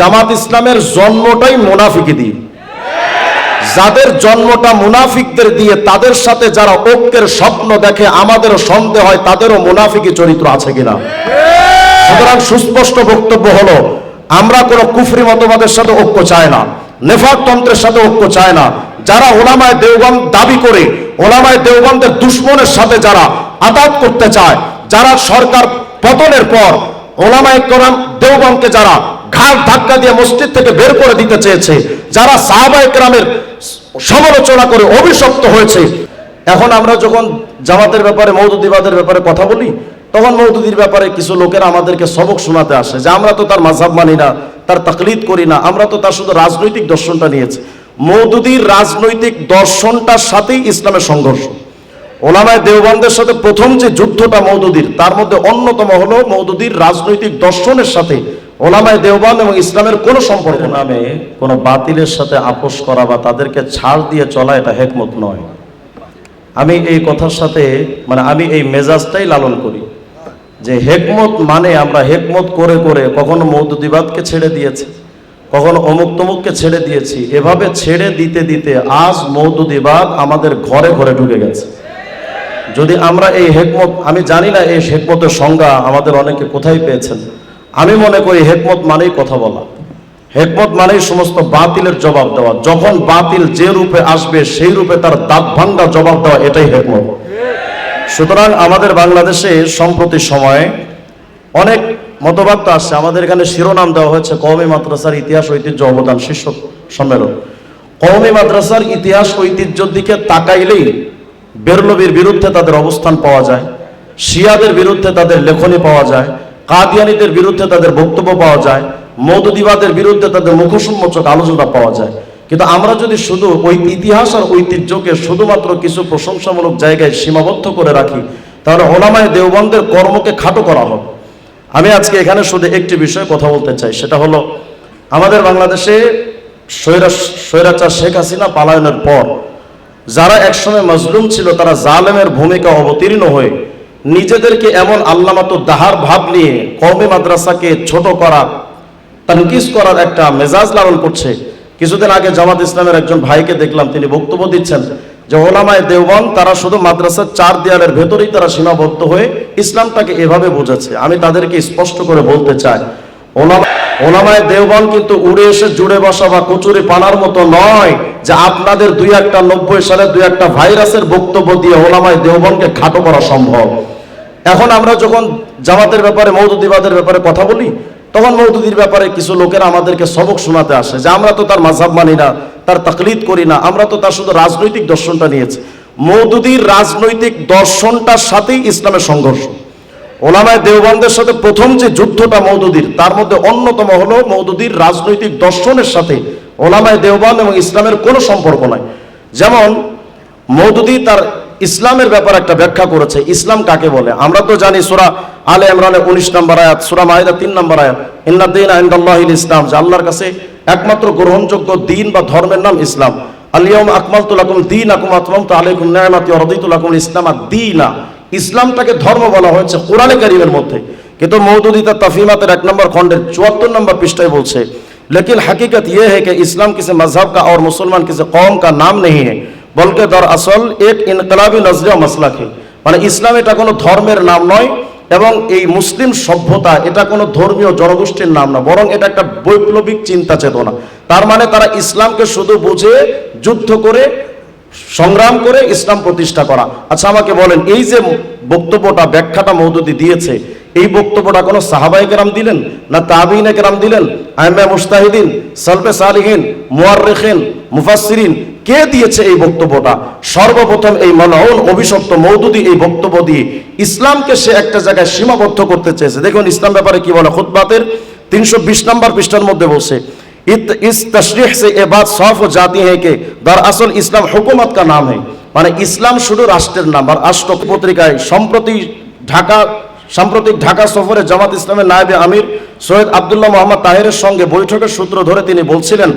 জামাত ইসলামের জন্মটাই মুনাফিকি দিয়ে। যাদের জন্মটা মুনাফিকদের দিয়ে, তাদের সাথে যারা ঐক্যের স্বপ্ন দেখে আমাদেরও সন্দেহ হয়, তাদেরও মুনাফিকি চরিত্র আছে কিনা? সুতরাং সুস্পষ্ট বক্তব্য হলো, আমরা কোনো কুফরি মতবাদের সাথে ঐক্য চাই না নেফাক তন্ত্রের সাথে ঐক্য চায় না। যারা ওলামায় দেওবন্দ দাবি করে, ওলামায় দেওবন্দের দুশ্মনের সাথে যারা আতাত করতে চায়, যারা সরকার পতনের পর ওলামায় কোরআন দেওবন্দকে যারা ঘাট ধাক্কা দিয়ে মসজিদ থেকে বের করে দিতে চেয়েছে। যারা সাহাবা একরামের সমালোচনা করে অভিশপ্ত হয়েছে। এখন আমরা যখন জামাতের ব্যাপারে মৌদুদিবাদের ব্যাপারে কথা বলি, তখন মৌদুদির ব্যাপারে কিছু লোকেরা আমাদেরকে সবক শোনাতে আসে যে, আমরা তো তার মাঝাব মানি না, তার তাকলিদ করি না, আমরা তো তার শুধু রাজনৈতিক দর্শনটা নিয়েছি। মৌদুদির রাজনৈতিক দর্শনটার সাথেই ইসলামের সংঘর্ষ। ওলামায় দেওবানদের সাথে প্রথম যে যুদ্ধটা মৌদুদির তার মধ্যে অন্যতম হলো মৌদুদির রাজনৈতিক দর্শনের সাথে ওলামায় দেওবান এবং ইসলামের কোনো সম্পর্ক নামে কোনো বাতিলের সাথে আপোষ করা বা তাদেরকে ছাড় দিয়ে চলা এটা হেকমত নয়। আমি এই কথার সাথে মানে আমি এই মেজাজটাই লালন করি যে হেকমত মানে আমরা হেকমত করে করে কখনো মৌদুদিবাদকে ছেড়ে দিয়েছি, কখনো অমুক তমুককে ছেড়ে দিয়েছি। এভাবে ছেড়ে দিতে দিতে আজ মৌদুদিবাদ আমাদের ঘরে ঘরে ঢুকে গেছে। যদি আমরা এই হেকমত, আমি জানি না এই হেকমতের সংজ্ঞা আমাদের অনেকে কোথায় পেয়েছেন। আমি মনে করি হেকমত মানেই কথা বলা। হেকমত মানেই সমস্ত বাতিলের জবাব দেওয়া। যখন বাতিল যে রূপে আসবে, সেই রূপে তার দাঁত ভাঙ্গা জবাব দেওয়া, এটাই হেকমত। সুতরাং আমাদের বাংলাদেশে সম্প্রতি সময়ে অনেক মতবাদ তো আসছে। আমাদের এখানে শিরোনাম দেওয়া হয়েছে, কওমি মাদ্রাসার ইতিহাস, ঐতিহ্য, অবদান, শীর্ষ সম্মেলন। কওমি মাদ্রাসার ইতিহাস, ঐতিহ্যের দিকে তাকাইলেই বেরলবির বিরুদ্ধে তাদের অবস্থান পাওয়া যায়, শিয়াদের বিরুদ্ধে তাদের লেখনী পাওয়া যায়। কাদিয়ানিদের বিরুদ্ধে তাদের বক্তব্য পাওয়া যায় মৌদুদিবাদের বিরুদ্ধে তাদের মুখসম্মোচক আলোচনা পাওয়া যায়। কিন্তু আমরা যদি শুধু ওই ইতিহাস আর ঐতিহ্যকে শুধুমাত্র কিছু প্রশংসামূলক জায়গায় সীমাবদ্ধ করে রাখি, তাহলে ওলামায় দেওবন্দের কর্মকে খাটো করা হবে আমি আজকে এখানে শুধু একটি বিষয়ে কথা বলতে চাই, সেটা হলো, আমাদের বাংলাদেশে স্বৈরা, স্বৈরাচার শেখ হাসিনা পালায়নের পর, যারা একসময় মজলুম ছিল, তারা জালেমের ভূমিকা অবতীর্ণ হয়ে নিজেদেরকে এমন আল্লামাত দাহার ভাব নিয়ে কওমি মাদ্রাসাকে ছোট করা তানকিস করার একটা মেজাজ লালন করছে। কিছুদিন আগে জামাত ইসলামের একজন ভাইকে দেখলাম, তিনি বক্তব্য দিচ্ছেন যে ওলামায় দেওবন তারা শুধু মাদ্রাসার চার দেয়ালের ভেতরেই তারা সীমাবদ্ধ হয়ে ইসলামটাকে এভাবে বোঝাচ্ছে আমি তাদেরকে স্পষ্ট করে বলতে চাই, ওলামা ওলামায় দেওবন কিন্তু উড়ে এসে জুড়ে বসা বা কচুরি পানার মতো নয় যে আপনাদের দুই একটা নব্বই সালে দুই একটা ভাইরাসের বক্তব্য দিয়ে ওলামায় দেওবনকে খাটো করা সম্ভব। এখন আমরা যখন জামাতের ব্যাপারে মৌদুদিবাদের ব্যাপারে কথা বলি, তখন মৌদুদির ব্যাপারে কিছু লোকেরা আমাদেরকে সবক শোনাতে আসে যে, আমরা তো তার মাঝাব মানি না, তার তাকলিদ করি না, আমরা তো তার শুধু রাজনৈতিক দর্শনটা নিয়েছি। মৌদুদির রাজনৈতিক দর্শনটার সাথেই ইসলামের সংঘর্ষ। ওলামায় দেওবন্দের সাথে প্রথম যে যুদ্ধটা মৌদুদির তার মধ্যে অন্যতম হলো মৌদুদির রাজনৈতিক দর্শনের সাথে ওলামায় দেওবান এবং ইসলামের কোনো সম্পর্ক নাই। যেমন মৌদুদি তার ইসলামের ব্যাপারে একটা ব্যাখ্যা করেছে ইসলাম কাকে বলে আমরা তো জানি সুরা আলে ইমরানের উনিশ নম্বর আয়াত সুরা মাহিদা তিন নম্বর আয়াত ইন্নাদ্দিন আইন্দাল্লাহিল ইসলাম যে আল্লাহর কাছে একমাত্র গ্রহণযোগ্য দিন বা ধর্মের নাম ইসলাম আলিয়ম আকমাল তুলাকুম দিন আকুম আতমাম তো আলাইকুম নায়ামাতি অরদিতুলাকুম ইসলাম আর দিনা ইসলামটাকে ধর্ম বলা হয়েছে কোরআনে কারিমের মধ্যে কিন্তু মৌদুদি তার তাফিমাতের এক নম্বর খণ্ডের চুয়াত্তর নম্বর পৃষ্ঠায় বলছে लेकिन हकीकत यह है कि इस्लाम किसी मजहब का और मुसलमान किसी कौम का नाम नहीं है বলকে দর আসল এক ইনকলাবি নজরিয়া মাসলাক। মানে ইসলাম এটা কোনো ধর্মের নাম নয় এবং এই মুসলিম সভ্যতা এটা কোনো ধর্মীয় জনগোষ্ঠীর নাম না, বরং এটা একটা বৈপ্লবিক চিন্তা চেতনা। তার মানে তারা ইসলামকে শুধু বুঝে, যুদ্ধ করে, সংগ্রাম করে ইসলাম প্রতিষ্ঠা করা। আচ্ছা আমাকে বলেন, এই যে বক্তব্যটা, ব্যাখ্যাটা মৌদুদি দিয়েছে, এই বক্তব্যটা কোনো সাহাবাই কেরাম দিলেন না তাবিন কেরাম দিলেন? আইমা মুস্তাহিদিন, সালফে সালিহিন, মুয়াররেখিন, মুফাসসিরিন কে দিয়েছে এই বক্তব্যটা সর্বপ্রথম এই মালাউন অভিশপ্ত মৌদুদি এই বক্তব্য দিয়ে ইসলামকে সে একটা জায়গায় সীমাবদ্ধ করতে চেয়েছে দেখুন ইসলাম ব্যাপারে কি বলে খুতবাতের তিনশো বিশ নম্বর পৃষ্ঠার মধ্যে বলছে इत- इस तशरीह से ये बात साफ हो जाती है कि दरअसल ইসলাম হুকুমত का नाम है মানে ইসলাম শুধু রাষ্ট্রের নাম আর রাষ্ট্র পত্রিকায় সম্প্রতি ঢাকা সাম্প্রতিক ঢাকা সফরে জামাত ইসলামের নায়েবে আমির সৈয়দ আবদুল্লাহ মোহাম্মদ তাহেরের সঙ্গে বৈঠকের সূত্র ধরে তিনি বলছিলেন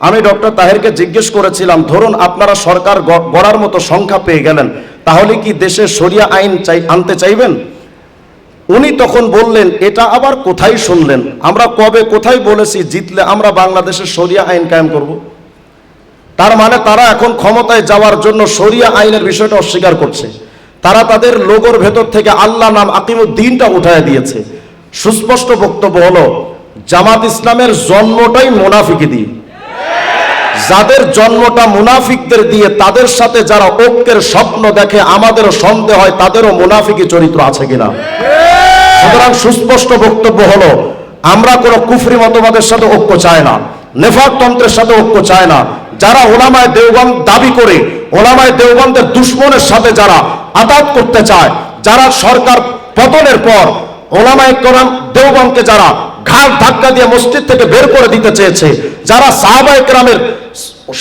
আমি ডক্টর তাহেরকে জিজ্ঞেস করেছিলাম, ধরুন আপনারা সরকার গড়ার মতো সংখ্যা পেয়ে গেলেন, তাহলে কি দেশে শরিয়া আইন চাই আনতে চাইবেন? উনি তখন বললেন, এটা আবার কোথায় শুনলেন? আমরা কবে কোথায় বলেছি, জিতলে আমরা বাংলাদেশের শরিয়া আইন কায়েম করব? তার মানে তারা এখন ক্ষমতায় যাওয়ার জন্য শরিয়া আইনের বিষয়টা অস্বীকার করছে। তারা তাদের লোগোর ভেতর থেকে আল্লাহ নাম আকিমুদ্দিনটা উঠায় দিয়েছে। সুস্পষ্ট বক্তব্য হলো, জামাত ইসলামের জন্মটাই মোনাফিকি দিয়ে। যাদের জন্মটা মুনাফিকদের দিয়ে, তাদের সাথে যারা ঐক্যের স্বপ্ন দেখে আমাদেরও সন্দেহ হয়, তাদেরও মুনাফিকি চরিত্র আছে কিনা? সুতরাং সুস্পষ্ট বক্তব্য হলো, আমরা কোনো কুফরি মতবাদের সাথে ঐক্য চাই না, নেফাক তন্ত্রের সাথে ঐক্য চায় না। যারা ওলামায় দেওবন্দ দাবি করে, ওলামায় দেওবন্দের দুশ্মনের সাথে যারা আতাত করতে চায়, যারা সরকার পতনের পর, ওলামায় কোরআন দেওবন্দকে যারা ঘাট ধাক্কা দিয়ে মসজিদ থেকে বের করে দিতে চেয়েছে। যারা সাহাবা একরামের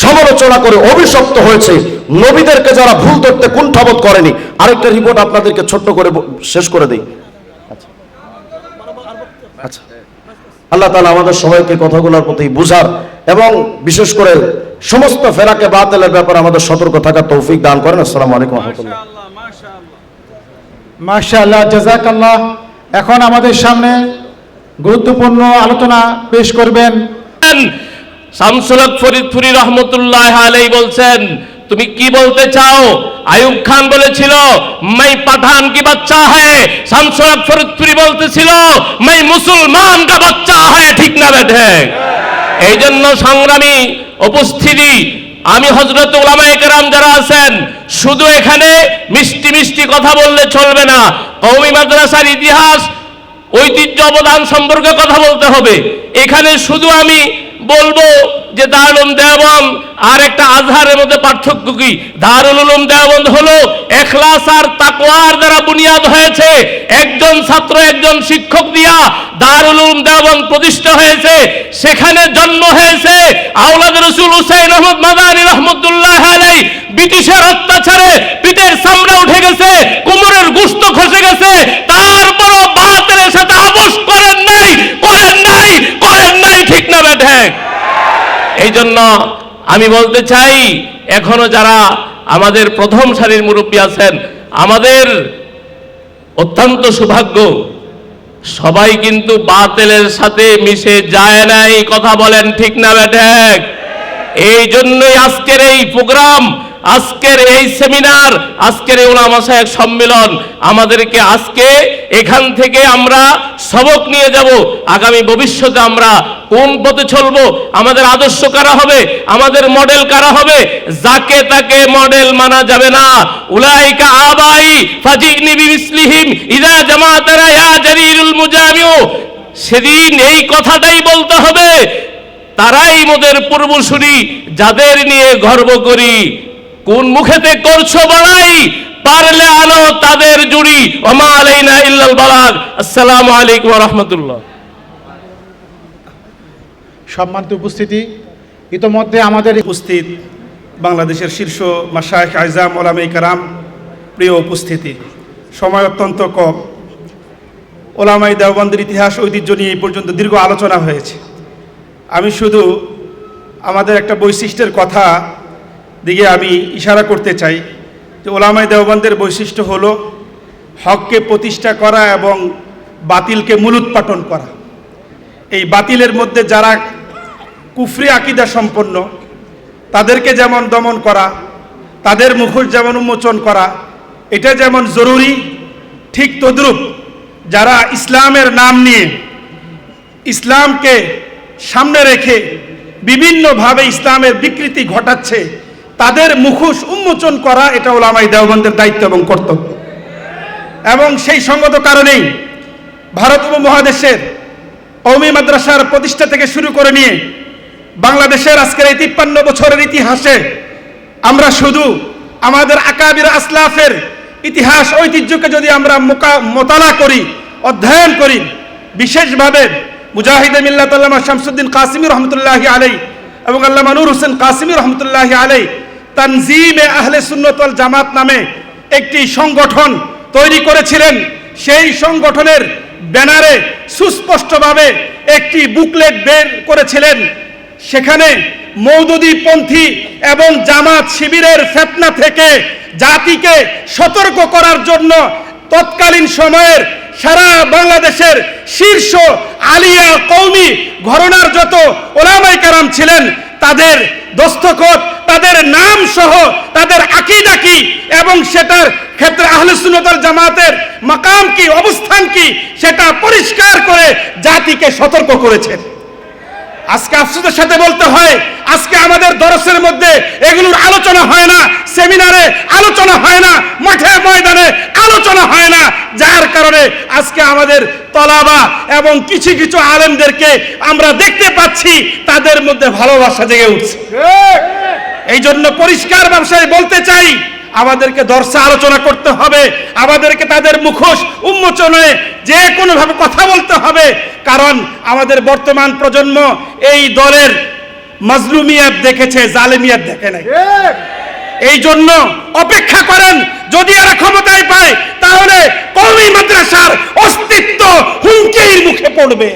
সমালোচনা করে অভিশপ্ত হয়েছে, নবীদেরকে যারা ভুল ধরতে কুণ্ঠাবোধ করেনি। আরেকটা রিপোর্ট আপনাদেরকে ছোট্ট করে শেষ করে দিই। আচ্ছা। আল্লাহ তালা আমাদের সবাইকে কথাগুলোর প্রতি বুঝার এবং বিশেষ করে সমস্ত ফেরাকে বাতিলের ব্যাপারে আমাদের সতর্ক থাকার তৌফিক দান করেন। আসসালামু আলাইকুম মাশাআল্লাহ জাজাকাল্লাহ এখন আমাদের সামনে গুরুত্বপূর্ণ আলোচনা পেশ করবেন। শামসুলক ফরিদপুরি রহমতুল্লাহ আলাই বলছেন, তুমি কি বলতে চাও? আয়ুব খান বলেছিল, মাই পাঠান কি বাচ্চা হ্যায়? শামসুলক ফরিদপুরি বলতেছিল, মাই মুসলমান কা বাচ্চা হ্যায়, ঠিক না বেঠে এই জন্য সংগ্রামী উপস্থিতি, আমি হজরত ওলামায়ে কেরাম যারা আছেন, শুধু এখানে মিষ্টি মিষ্টি কথা বললে চলবে না। কওমি মাদ্রাসার ইতিহাস ঐতিহ্য অবদান সম্পর্কে কথা বলতে হবে। এখানে শুধু আমি বলব যে দারুল দেওবন্দ আর একটা আজহারের মধ্যে পার্থক্য কি? দারুল উলুম দেওবন্দ হলো এখলাস আর তাকওয়ার দ্বারা বুনিয়াদ হয়েছে। একজন ছাত্র, একজন শিক্ষক দিয়া দারুল উলুম দেওবন্দ প্রতিষ্ঠা হয়েছে। সেখানে জন্ম হয়েছে আওলাদ রসুল হুসাইন আহমদ মাদানী রহমতুল্লাহ আলাই ব্রিটিশের অত্যাচারে পিঠের সামনে উঠে গেছে, কোমরের গুস্ত খসে গেছে তারপরও বাতিলের সাথে আপোষ করেন নাই করেন নাই করেন নাই ঠিক না বেঠে এই জন্য আমি বলতে চাই, এখনও যারা আমাদের প্রথম সারির মুরব্বী আছেন, আমাদের অত্যন্ত সৌভাগ্য, সবাই কিন্তু বাতেলের সাথে মিশে যায় নাই কথা বলেন ঠিক না বেঠেক এই জন্যই আজকের এই প্রোগ্রাম, আজকের এই সেমিনার, আজকের এই ওলামা সাহেব সম্মেলন, আমাদেরকে আজকে এখান থেকে আমরা সবক নিয়ে যাব। আগামী ভবিষ্যতে আমরা কোন পথে চলবো? আমাদের আদর্শ কারা হবে? আমাদের মডেল কারা হবে? যাকে তাকে মডেল মানা যাবে না। উলাইকা আবাই ফাজিগনি বিমিসলিহিম ইদা জামাতারা ইয়া জারিরুল মুজামিউ। সেদিন এই কথাটাই বলতে হবে। তারাই মোদের পূর্বসূরি, যাদের নিয়ে গর্ব করি। কোন মুখেতে করছ বড়াই? পারলে আনো তাদের জুড়ি। ওমা আলাইনা ইল্লাল বালাগ। আসসালামু আলাইকুম রাহমাতুল্লাহ। সম্মানিত উপস্থিতি। ইতোমধ্যে আমাদের উপস্থিত বাংলাদেশের শীর্ষ মাসায়ক আইজাম ওলামে কারাম প্রিয় উপস্থিতি। সময় অত্যন্ত কম। ওলামাই দেওবন্দের ইতিহাস, ঐতিহ্য নিয়ে এই পর্যন্ত দীর্ঘ আলোচনা হয়েছে। আমি শুধু আমাদের একটা বৈশিষ্ট্যের কথা দিকে আমি ইশারা করতে চাই যে ওলামাই দেওবন্দের বৈশিষ্ট্য হল হককে প্রতিষ্ঠা করা এবং বাতিলকে মূলোৎপাটন করা। এই বাতিলের মধ্যে যারা কুফরি আকিদা সম্পন্ন। তাদেরকে যেমন দমন করা, তাদের মুখোশ যেমন উন্মোচন করা, এটা যেমন জরুরি, ঠিক তদ্রূপ যারা ইসলামের নাম নিয়ে ইসলামকে সামনে রেখে বিভিন্নভাবে ইসলামের বিকৃতি ঘটাচ্ছে, তাদের মুখোশ উন্মোচন করা এটা ওলামাই দেওবন্দের দায়িত্ব এবং কর্তব্য। এবং সেই সঙ্গত কারণেই ভারত উপমহাদেশের কৌমি মাদ্রাসার প্রতিষ্ঠা থেকে শুরু করে নিয়ে বাংলাদেশের আজকের এই তিপ্পান্ন বছরের ইতিহাসে আমরা শুধু আমাদের আকাবির আসলাফের ইতিহাস, ঐতিহ্যকে যদি আমরা মোতালা করি, অধ্যয়ন করি, বিশেষভাবে মুজাহিদে মিল্লাত আল্লামা শামসুদ্দিন কাসিমি রহমতুল্লাহ আলাই এবং আল্লামা নূর হোসেন কাসিমি রহমতুল্লাহ আলাই তানজিমে আহলে সুন্নতল জামাত নামে একটি সংগঠন তৈরি করেছিলেন। সেই সংগঠনের ব্যানারে সুস্পষ্টভাবে একটি বুকলেট বের করেছিলেন। সেখানে মৌদুদি পন্থী এবং জামাত শিবিরের ফেতনা থেকে জাতিকে সতর্ক করার জন্য তৎকালীন সময়ের সারা বাংলাদেশের শীর্ষ আলিয়া কৌমি ঘরনার যত ওলামাই কারাম ছিলেন, তাদের দস্তখত, তাদের নাম সহ তাদের আকিদা কি এবং সেটার ক্ষেত্রে আহলে জামাতের মাকাম কি, অবস্থান কি, সেটা পরিষ্কার করে জাতিকে সতর্ক করেছেন। আজকে আফসোসের সাথে বলতে হয় আজকে আমাদের দরসের মধ্যে এগুলোর আলোচনা হয় না সেমিনারে আলোচনা হয় না মাঠে ময়দানে আলোচনা হয় না যার কারণে আজকে আমাদের তলাবা এবং কিছু কিছু আলেমদেরকে আমরা দেখতে পাচ্ছি তাদের মধ্যে ভালোবাসা জেগে উঠছে। এই জন্য পরিষ্কার ব্যবসায় বলতে চাই আমাদেরকে দর্শা আলোচনা করতে হবে আমাদেরকে তাদের মুখোশ উন্মোচনে যে কোনোভাবে কথা বলতে হবে। কারণ আমাদের বর্তমান প্রজন্ম এই দলের মাজলুমিয়াত দেখেছে জালেমিয়াত দেখে নাই। এই জন্য অপেক্ষা করেন যদি এরা ক্ষমতায় পায় তাহলে কওমি মাদ্রাসার অস্তিত্ব হুমকির মুখে পড়বে।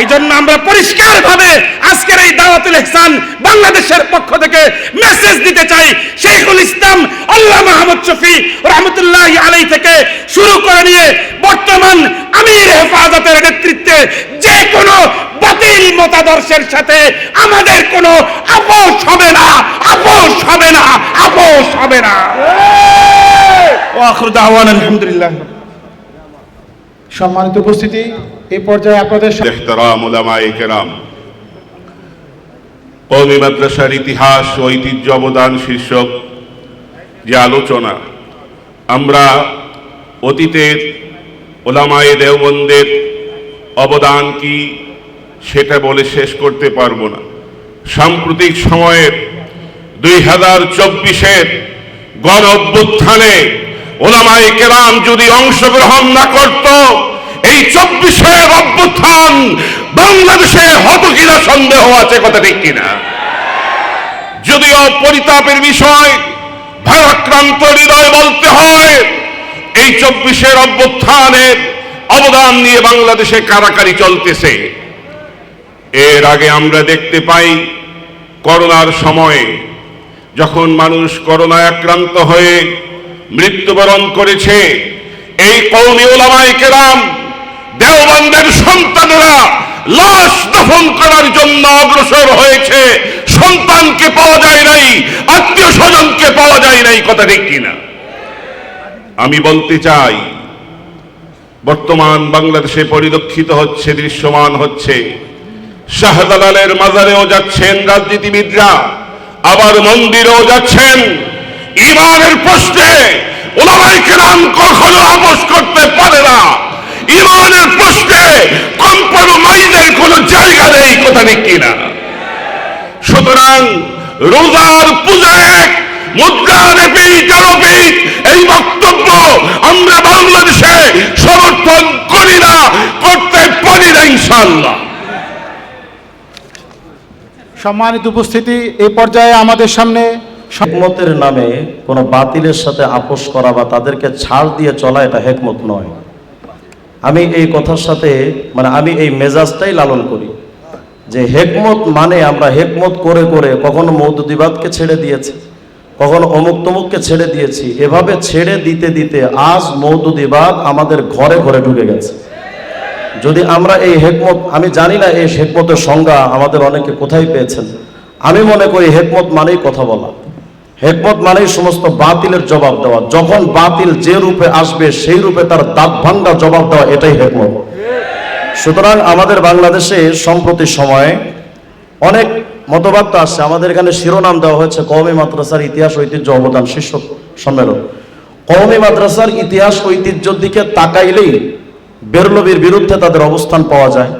এই জন্য আমরা পরিষ্কারভাবে আজকের এই দাওয়াতুল ইহসান বাংলাদেশের পক্ষ থেকে মেসেজ দিতে চাই। শেখুল ইসলাম, আল্লাহ মাহমুদ শফি রহমতুল্লাহ আলাই থেকে শুরু করে নিয়ে বর্তমান আমির হেফাজতের নেতৃত্বে যে কোনো বাতিল মতাদর্শের সাথে আমাদের কোনো আপোষ হবে না, আপোষ হবে না, আপোষ হবে না। আলহামদুলিল্লাহ। সম্মানিত উপস্থিতি এই পর্যায়ে আপনাদের কওমি মাদ্রাসার ইতিহাস ও ঐতিহ্য অবদান শীর্ষক যে আলোচনা, আমরা অতীতের ওলামায়ে দেওবন্দের অবদান কি সেটা বলে শেষ করতে পারব না। সাম্প্রতিক সময়ের দুই হাজার চব্বিশের গণ অভ্যুত্থানে ওলামায়ে কেরাম যদি অংশগ্রহণ না করত এই চব্বিশের অভ্যুত্থান বাংলাদেশে হতো কিনা সন্দেহ আছে কথা ঠিক কিনা? যদিও পরিতাপের বিষয়, ভারাক্রান্ত হৃদয় বলতে হয়, এই চব্বিশের অভ্যুত্থানের অবদান নিয়ে বাংলাদেশে কারাকারি চলতেছে। এর আগে আমরা দেখতে পাই, করোনার সময়ে যখন মানুষ করোনায় আক্রান্ত হয়ে মৃত্যুবরণ করেছে, এই কৌমি ওলামাই কেরাম দেওবন্দের সন্তানেরা লাশ দফন করার জন্য অগ্রসর হয়েছে। সন্তানকে পাওয়া যায় নাই, আত্মীয় স্বজনকে পাওয়া যায় নাই, কথা ঠিক কিনা? আমি বলতে চাই, বর্তমান বাংলাদেশে পরিলক্ষিত হচ্ছে, দৃশ্যমান হচ্ছে। শাহদালালের মাজারেও যাচ্ছেন রাজনীতিবিদরা, আবার মন্দিরেও যাচ্ছেন। ইমানের প্রশ্নে ওলামাই কেরাম কখনো আপোষ করতে পারে না। ইমানের প্রশ্নে কম্প্রোমাইজের কোনো জায়গা নেই কথা ঠিক কিনা? সুতরাং রোজার পূজা এক মুদ্রার পিঠ আরও এই বক্তব্য আমরা বাংলাদেশে সমর্থন করি না করতে পারি না ইনশাল্লাহ সম্মানিত উপস্থিতি এই পর্যায়ে আমাদের সামনে সম- হেকমতের নামে কোনো বাতিলের সাথে আপোষ করা বা তাদেরকে ছাড় দিয়ে চলা এটা হেকমত নয়। আমি এই কথার সাথে মানে আমি এই মেজাজটাই লালন করি যে হেকমত মানে আমরা হেকমত করে করে কখনো মৌদুদিবাদকে ছেড়ে দিয়েছি, কখনো অমুক তমুককে ছেড়ে দিয়েছি। এভাবে ছেড়ে দিতে দিতে আজ মৌদুদিবাদ আমাদের ঘরে ঘরে ঢুকে গেছে। যদি আমরা এই হেকমত, আমি জানি না এই হেকমতের সংজ্ঞা আমাদের অনেকে কোথায় পেয়েছেন। আমি মনে করি হেকমত মানেই কথা বলা। হেকমত মানেই সমস্ত বাতিলের জবাব দেওয়া। যখন বাতিল যে রূপে আসবে, সেই রূপে তার দাঁত ভাঙ্গা জবাব দেওয়া, এটাই হেকমত সুতরাং আমাদের বাংলাদেশে সম্প্রতি সময়ে অনেক মতবাদ তো আসছে আমাদের এখানে শিরোনাম দেওয়া হয়েছে, কওমি মাদ্রাসার ইতিহাস, ঐতিহ্য, অবদান শীর্ষক সম্মেলন। কওমি মাদ্রাসার ইতিহাস, ঐতিহ্যের দিকে তাকাইলেই বেরলবির বিরুদ্ধে তাদের অবস্থান পাওয়া যায়,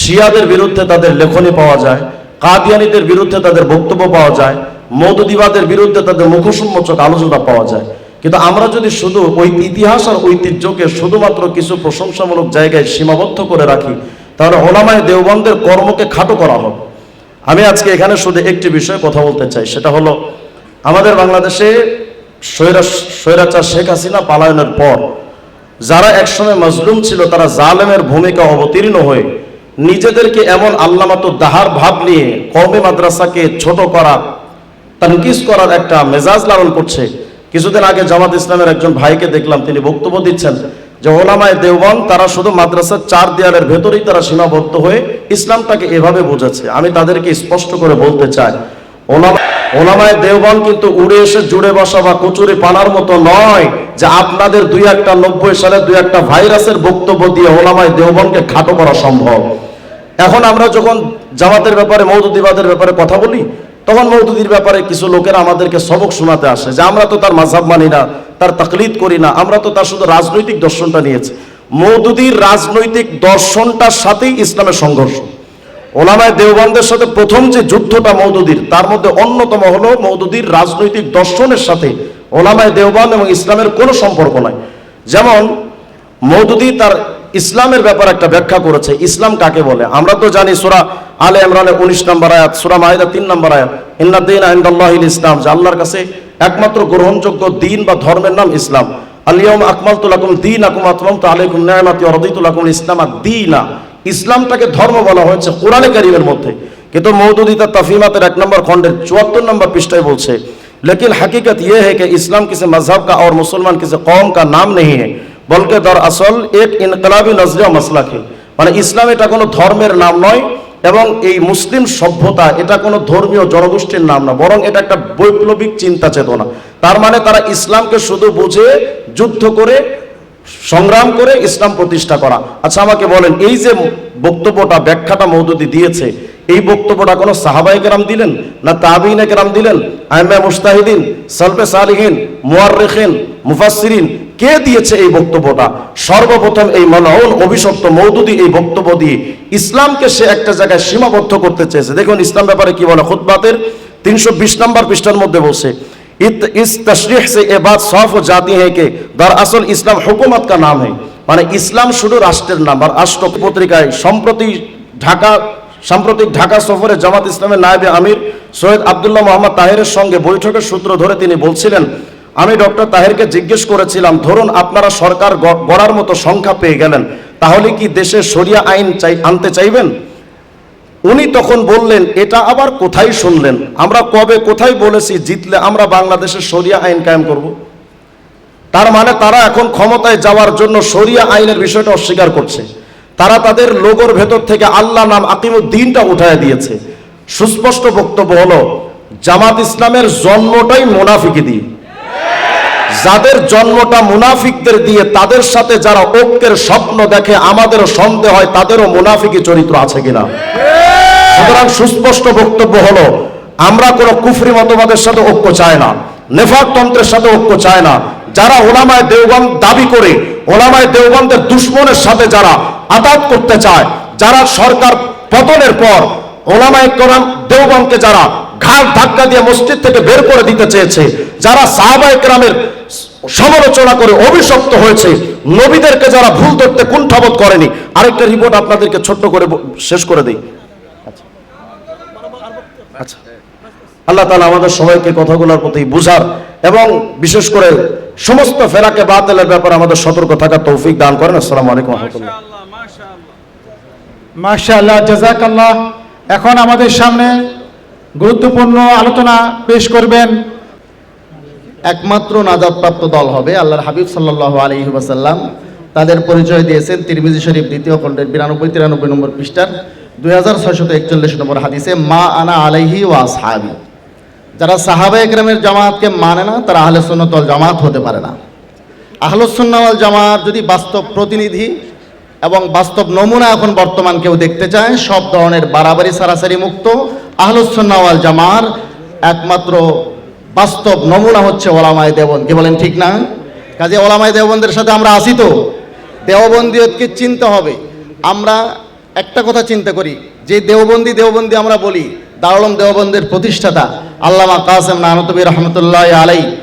শিয়াদের বিরুদ্ধে তাদের লেখনী পাওয়া যায়, কাদিয়ানিদের বিরুদ্ধে তাদের বক্তব্য পাওয়া যায় মৌদুদিবাদের বিরুদ্ধে তাদের মুখোন্মোচক আলোচনা পাওয়া যায়। কিন্তু আমরা যদি শুধু ওই ইতিহাস আর ঐতিহ্যকে শুধুমাত্র কিছু প্রশংসামূলক জায়গায় সীমাবদ্ধ করে রাখি, তাহলে ওলামায় দেওবন্দের কর্মকে খাটো করা হোক। আমি আজকে এখানে শুধু একটি বিষয়ে কথা বলতে চাই, সেটা হলো, আমাদের বাংলাদেশে স্বৈরা, স্বৈরাচার শেখ হাসিনা পালায়নের পর যারা একসময় মজলুম ছিল, তারা জালেমের ভূমিকা অবতীর্ণ হয়ে নিজেদেরকে এমন আল্লামাত দাহার ভাব নিয়ে কওমি মাদ্রাসাকে ছোট করা তানকিস করার একটা মেজাজ লালন করছে। কিছুদিন আগে জামাত ইসলামের একজন ভাইকে দেখলাম, তিনি বক্তব্য দিচ্ছেন যে ওলামায় দেওবান তারা শুধু মাদ্রাসার চার দেয়ালের ভেতরেই তারা সীমাবদ্ধ হয়ে ইসলামটাকে এভাবে বোঝাচ্ছে। আমি তাদেরকে স্পষ্ট করে বলতে চাই, ওলামা ওলামায় দেওবান কিন্তু উড়ে এসে জুড়ে বসা বা কচুরি পানার মতো নয় যে আপনাদের দুই একটা নব্বই সালে দুই একটা ভাইরাসের বক্তব্য দিয়ে ওলামায় দেওবানকে খাটো করা সম্ভব। এখন আমরা যখন জামাতের ব্যাপারে মৌদুদিবাদের ব্যাপারে কথা বলি তখন মৌদুদির ব্যাপারে কিছু লোকেরা আমাদেরকে সবক শোনাতে আসে যে আমরা তো তার মাঝাব মানি না, তার তাকলিদ করি না, আমরা তো তার শুধু রাজনৈতিক দর্শনটা নিয়েছি। মৌদুদির রাজনৈতিক দর্শনটার সাথেই ইসলামের সংঘর্ষ। ওলামায় দেওবন্দের সাথে প্রথম যে যুদ্ধটা মৌদুদির, তার মধ্যে অন্যতম হলো মৌদুদির রাজনৈতিক দর্শনের সাথে ওলামায় দেওবান এবং ইসলামের কোনো সম্পর্ক নাই। যেমন মৌদুদি তার ইসলামের ব্যাপারে একটা ব্যাখ্যা করেছে ইসলাম কাকে বলে আমরা তো জানি সুরা আলে ইমরানের উনিশ নম্বর আয়াত সুরা মাহিদা তিন নম্বর আয়াত ইন্নাদ্দিন আইন্দাল্লাহিল ইসলাম যে আল্লাহর কাছে একমাত্র গ্রহণযোগ্য দিন বা ধর্মের নাম ইসলাম আলিয়ম আকমাল তুলাকুম দিন আকুম আতমাম তো আলাইকুম নায়ামাতি অরদিতুলাকুম ইসলাম আর দিনা ইসলামটাকে ধর্ম বলা হয়েছে কোরআনে কারিমের মধ্যে কিন্তু মৌদুদি তার তাফিমাতের এক নম্বর খণ্ডের চুয়াত্তর নম্বর পৃষ্ঠায় বলছে लेकिन हकीकत यह है कि इस्लाम किसी मजहब का और मुसलमान किसी कौम का नाम नहीं है বলকে দর আসল, এক ইনকলাবি নজরে মাসলাকে। মানে ইসলাম এটা কোনো ধর্মের নাম নয় এবং এই মুসলিম সভ্যতা এটা কোনো ধর্মীয় জনগোষ্ঠীর নাম না, বরং এটা একটা বৈপ্লবিক চিন্তা চেতনা। তার মানে তারা ইসলামকে শুধু বুঝে, যুদ্ধ করে, সংগ্রাম করে ইসলাম প্রতিষ্ঠা করা। আচ্ছা আমাকে বলেন, এই যে বক্তব্যটা, ব্যাখ্যাটা মৌদুদি দিয়েছে, এই বক্তব্যটা কোনো সাহাবাই কেরাম দিলেন না তাবিনে কেরাম দিলেন? আহমে মুস্তাহিদিন, সালফে মোয়ার মুয়ারেখিন মুফাসিরিন কে দিয়েছে এই বক্তব্যটা সর্বপ্রথম এই মনহন অভিশপ্ত মৌদুদি এই বক্তব্য দিয়ে ইসলামকে সে একটা জায়গায় সীমাবদ্ধ করতে চেয়েছে দেখুন ইসলাম ব্যাপারে কি বলে খুতবাতের তিনশো বিশ নম্বর পৃষ্ঠার মধ্যে বলছে इत- इस तशरीह से ये बात साफ हो जाती है कि दरअसल इस्लाम हुकूमत का नाम है মানে ইসলাম শুধু রাষ্ট্রের নাম আর রাষ্ট্র পত্রিকায় সম্প্রতি ঢাকা সাম্প্রতিক ঢাকা সফরে জামাত ইসলামের নায়েবে আমির সৈয়দ আবদুল্লাহ মোহাম্মদ তাহেরের সঙ্গে বৈঠকের সূত্র ধরে তিনি বলছিলেন আমি ডক্টর তাহেরকে জিজ্ঞেস করেছিলাম, ধরুন আপনারা সরকার গড়ার মতো সংখ্যা পেয়ে গেলেন, তাহলে কি দেশে শরিয়া আইন চাই, আনতে চাইবেন? উনি তখন বললেন, এটা আবার কোথায় শুনলেন? আমরা কবে কোথায় বলেছি, জিতলে আমরা বাংলাদেশের শরিয়া আইন কায়েম করব? তার মানে তারা এখন ক্ষমতায় যাওয়ার জন্য শরিয়া আইনের বিষয়টা অস্বীকার করছে। তারা তাদের লোগোর ভেতর থেকে আল্লাহ নাম আকিমুদ্দিনটা উঠায় দিয়েছে। সুস্পষ্ট বক্তব্য হলো, জামাত ইসলামের জন্মটাই মোনাফিকি দিয়ে। যাদের জন্মটা মুনাফিকদের দিয়ে, তাদের সাথে যারা ঐক্যের স্বপ্ন দেখে আমাদেরও সন্দেহ হয়, তাদেরও মুনাফিকি চরিত্র আছে কিনা? সুতরাং সুস্পষ্ট বক্তব্য হলো, আমরা কোনো কুফরি মতবাদের সাথে ঐক্য চাই না, নেফাক তন্ত্রের সাথে ঐক্য চায় না। যারা ওলামায় দেওবন্দ দাবি করে, ওলামায় দেওবন্দের দুশ্মনের সাথে যারা আঘাত করতে চায়, যারা সরকার পতনের পর ওলামায় কোরআন দেওবন্দকে যারা ঘাট ধাক্কা দিয়ে মসজিদ থেকে বের করে দিতে চেয়েছে, যারা সাহাবায়ে কেরামের সমালোচনা করে অভিশপ্ত হয়েছে। নবীদেরকে যারা ভুল ধরতে কুণ্ঠাবোধ করেনি, আরেকটা রিপোর্ট আপনাদেরকে ছোট্ট করে শেষ করে দিই। আচ্ছা। আল্লাহ তালা আমাদের সবাইকে কথাগুলোর প্রতি বুঝার এবং বিশেষ করে সমস্ত ফেরাকে বাতিলের ব্যাপারে আমাদের সতর্ক থাকার তৌফিক দান করেন। আসসালামু আলাইকুম রহমতুল্লাহ। মাশাআল্লাহ, জাজাকাল্লাহ। এখন আমাদের সামনে গুরুত্বপূর্ণ আলোচনা পেশ করবেন একমাত্র নাজাদপ্রাপ্ত দল হবে, আল্লাহর হাবিব সাল্লাহ আলী ওয়াসাল্লাম। তাদের পরিচয় দিয়েছেন তিরমিজি শরীফ দ্বিতীয় খণ্ডের বিরানব্বই, তিরানব্বই নম্বর পৃষ্ঠার দুই হাজার ছয়শত একচল্লিশ নম্বর হাদিসে, মা আনা আলাইহি ওয়া সাহাবি যারা সাহাবা একরামের জামাতকে মানে না, তারা আহলে সুন্নতল জামাত হতে পারে না। আহলুসুন্নাওয়াল জামাত যদি বাস্তব প্রতিনিধি এবং বাস্তব নমুনা এখন বর্তমান কেউ দেখতে চায়, সব ধরনের বাড়াবাড়ি, সারাসারি মুক্ত আহলুসুন্নাওয়াল জামার একমাত্র বাস্তব নমুনা হচ্ছে ওলামায় দেবন কি বলেন ঠিক না? কাজে ওলামায় দেওবন্দের সাথে আমরা আসি তো। দেওবন্দিয়তকে চিনতে হবে। আমরা একটা কথা চিন্তা করি, যে দেওবন্দি দেওবন্দি আমরা বলি, দারুলম দেওবন্দের প্রতিষ্ঠাতা আল্লামা কাসেম নানতবী রহমতুল্লাহ আলাই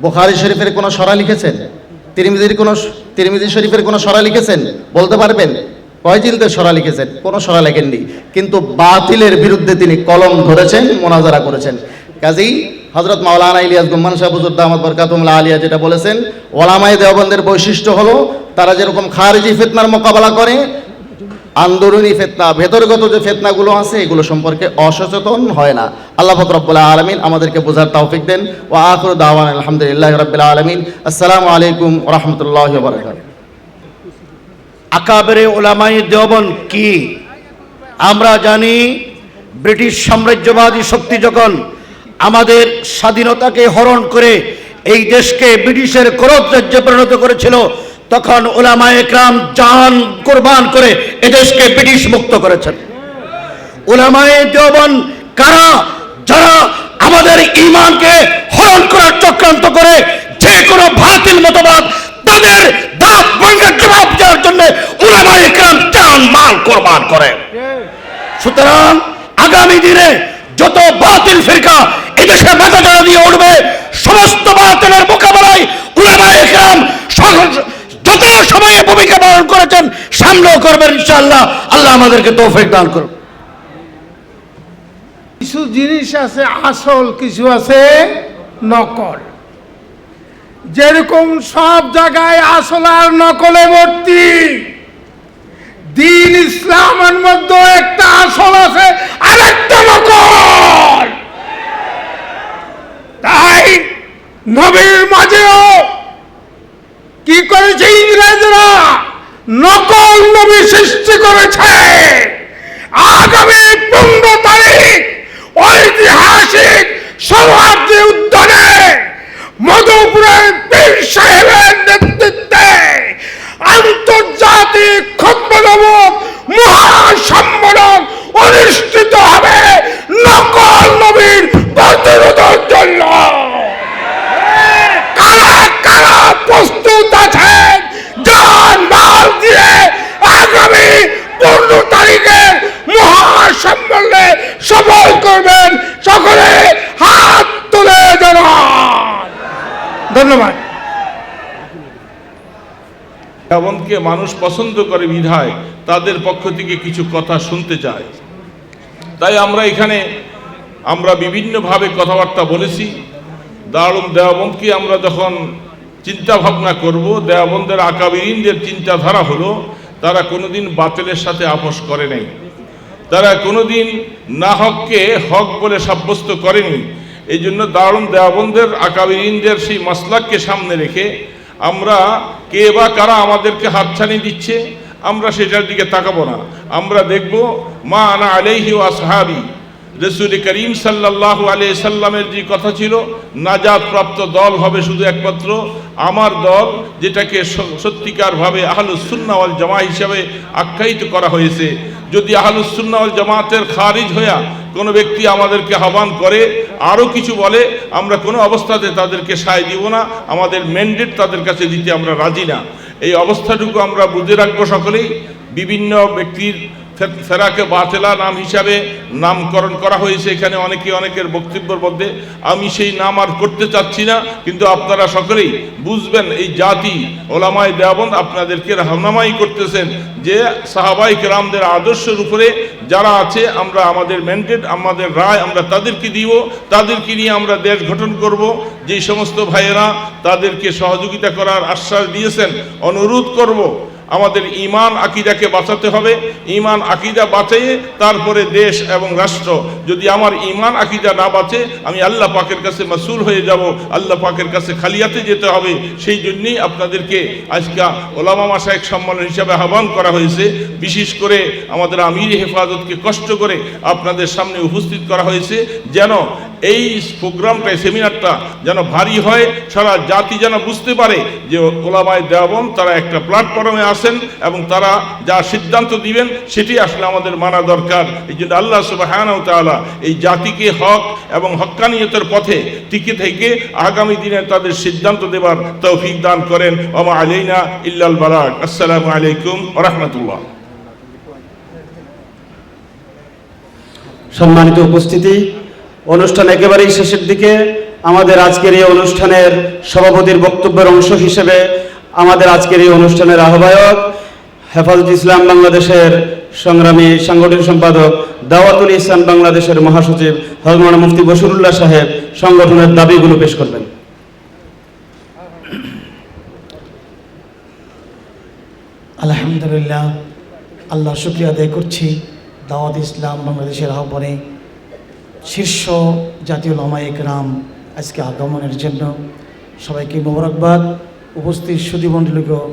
বুখারি শরীফের কোনো সরা লিখেছেন? তিরমিজির কোনো তিরমিজি শরীফের কোনো সরা লিখেছেন? বলতে পারবেন? কয় জিলদের সরা লিখেছেন? কোনো সরা লেখেননি। কিন্তু বাতিলের বিরুদ্ধে তিনি কলম ধরেছেন, মোনাজারা করেছেন। কাজেই হজরত মাওলানা ইলিয়াস গুম্মান শাহ হুজুর দাহমদ বরকাতুল্লাহ আলিয়া যেটা বলেছেন ওলামাই দেওবন্দের বৈশিষ্ট্য হলো তারা যেরকম খারিজি ফিতনার মোকাবেলা করে, আন্দোলনী ফেতনা, ভেতরগত যে ফেতনাগুলো আছে, এগুলো সম্পর্কে অসচেতন হয় না। আল্লাহ ফকরবুল্লাহ আলমিন আমাদেরকে বোঝার তৌফিক দেন। ও আখর দাওয়ান আলহামদুলিল্লাহ রবিল্লা আলমিন। আসসালামু আলাইকুম রহমতুল্লাহ বরকাত আকাবেরে ওলামাই দেওবন কি? আমরা জানি ব্রিটিশ সাম্রাজ্যবাদী শক্তি যখন আমাদের স্বাধীনতাকে হরণ করে এই দেশকে ব্রিটিশের ক্রোধ রাজ্যে পরিণত করেছিল, তখন ওলামা একরাম জান কোরবান করে এদেশকে ব্রিটিশ মুক্ত করেছেন। ওলামায়ে দেওবন কারা? যারা আমাদের ইমানকে হরণ করার চক্রান্ত করে যে কোনো বাতিল মতবাদ তাদের দাঁত ভাঙার জবাব দেওয়ার জন্য ওলামায়ে একরাম জান মাল কোরবান করে। সুতরাং আগামী দিনে যত বাতিল ফিরকা মাথা দিয়ে উঠবে সমস্ত বাতিলের মোকাবেলায় উলামায়ে একরাম যত সময়ে ভূমিকা পালন করেছেন সামনেও করবেন ইনশাআল্লাহ। আল্লাহ আমাদেরকে তৌফিক দান করুন কিছু জিনিস আছে, আসল কিছু আছে, নকল। যেরকম সব জায়গায় আসল আর নকলে ভর্তি। দিন ইসলামের মধ্যে একটা আসল আছে আর একটা নকল তাই নবীর মাঝেও কি করেছে ইংরেজরা? নকল নবী সৃষ্টি করেছে। আগামী পনেরো তারিখ ঐতিহাসিক সৌহার্দ্য উদ্যানে মধুপুরের পীর সাহেবের নেতৃত্বে আন্তর্জাতিক খম্বনবক মহাসম্মেলন অনুষ্ঠিত হবে নকল নবীর প্রতিরোধের জন্য কারা কারা প্রস্তুত আছেন যান মাল দিয়ে আগামী পনেরো তারিখের মহাসম্মেলনে সফল করবেন সকলে হাত তুলে জানান ধন্যবাদ এমনকে মানুষ পছন্দ করে বিধায়, তাদের পক্ষ থেকে কিছু কথা শুনতে চায় তাই আমরা এখানে, আমরা বিভিন্নভাবে কথাবার্তা বলেছি। দারুম দেওয়াবন্দকে আমরা যখন চিন্তা ভাবনা করব দেওয়াবন্দের আকাবিরিনদের চিন্তাধারা হলো, তারা কোনোদিন বাতিলের সাথে আপোষ করে নাই। তারা কোনোদিন না হককে হক বলে সাব্যস্ত করেনি। এই জন্য দারুণ দেওয়াবন্দের আকাবিরিনদের সেই মাসলাককে সামনে রেখে আমরা কে বা কারা আমাদেরকে হাতছানি দিচ্ছে, আমরা সেটার দিকে তাকাবো না। আমরা দেখব, মা আনা আলাইহি ওয়া সাহাবি রসুল করিম সাল্লাহ আলিয়া সাল্লামের যে কথা ছিল নাজাত প্রাপ্ত দল হবে শুধু একমাত্র আমার দল, যেটাকে সত্যিকারভাবে আহলুসুন্নাওয়াল জামা হিসাবে আখ্যায়িত করা হয়েছে। যদি আহলুসুন্নাওয়াল জামাতের খারিজ হইয়া কোনো ব্যক্তি আমাদেরকে আহ্বান করে, আরও কিছু বলে, আমরা কোনো অবস্থাতে তাদেরকে সায় দিব না, আমাদের ম্যান্ডেট তাদের কাছে দিতে আমরা রাজি না। এই অবস্থাটুকু আমরা বুঝে রাখব সকলেই। বিভিন্ন ব্যক্তির ফেরাকে বাতেলা নাম হিসাবে নামকরণ করা হয়েছে। এখানে অনেকে অনেকের বক্তব্যের মধ্যে, আমি সেই নাম আর করতে চাচ্ছি না, কিন্তু আপনারা সকলেই বুঝবেন, এই জাতি ওলামায় দেওয়াবন্দ আপনাদেরকে রহনামাই করতেছেন যে সাহাবাই কেরামদের আদর্শের উপরে যারা আছে, আমরা আমাদের ম্যান্ডেট আমাদের রায় আমরা তাদেরকে দিব, তাদেরকে নিয়ে আমরা দেশ গঠন করব। যেই সমস্ত ভাইয়েরা তাদেরকে সহযোগিতা করার আশ্বাস দিয়েছেন, অনুরোধ করব আমাদের ইমান আকিদাকে বাঁচাতে হবে। ইমান আকিদা বাঁচিয়ে তারপরে দেশ এবং রাষ্ট্র। যদি আমার ইমান আকিদা না বাঁচে, আমি আল্লাহ পাকের কাছে মাসুল হয়ে যাব, আল্লাহ পাকের কাছে খালিয়াতে যেতে হবে। সেই জন্যই আপনাদেরকে আজকে ওলামা মাসায়ক সম্মান হিসাবে আহ্বান করা হয়েছে। বিশেষ করে আমাদের আমির হেফাজতকে কষ্ট করে আপনাদের সামনে উপস্থিত করা হয়েছে। যেন এই প্রোগ্রামটা সেমিনারটা যেন ভারী হয়, সারা জাতি যেন বুঝতে পারে যে ওলামায় দেওয়াবন তারা একটা প্ল্যাটফর্মে আসেন এবং তারা যা সিদ্ধান্ত দিবেন সেটি আসলে আমাদের মানা দরকার। এই জন্য আল্লাহ সুবাহানাউ তাআলা এই জাতিকে হক এবং হক্কানিয়তের পথে টিকে থেকে আগামী দিনে তাদের সিদ্ধান্ত দেবার তৌফিক দান করেন। ওমা আলাইনা ইল্লাল বারাক আসসালামু আলাইকুম রহমতুল্লাহ। সম্মানিত উপস্থিতি, অনুষ্ঠান একেবারেই শেষের দিকে আমাদের আজকের এই অনুষ্ঠানের সভাপতির বক্তব্যের অংশ হিসেবে আমাদের আজকের এই অনুষ্ঠানের আহ্বায়ক হেফাজত ইসলাম বাংলাদেশের সংগ্রামী সাংগঠনিক সম্পাদক দাওয়াতুল ইসলাম বাংলাদেশের মহাসচিব হজমান মুফতি বসিরুল্লাহ সাহেব সংগঠনের দাবিগুলো পেশ করবেন। আলহামদুলিল্লাহ, আল্লাহ শুক্রিয়া আদায় করছি দাওয়াত ইসলাম বাংলাদেশের আহ্বানে শীর্ষ জাতীয় লমায়িক রাম আজকে আগমনের জন্য। সবাইকে মোবারকবাদ। উপস্থিত সুদীমণ্ডলীকেও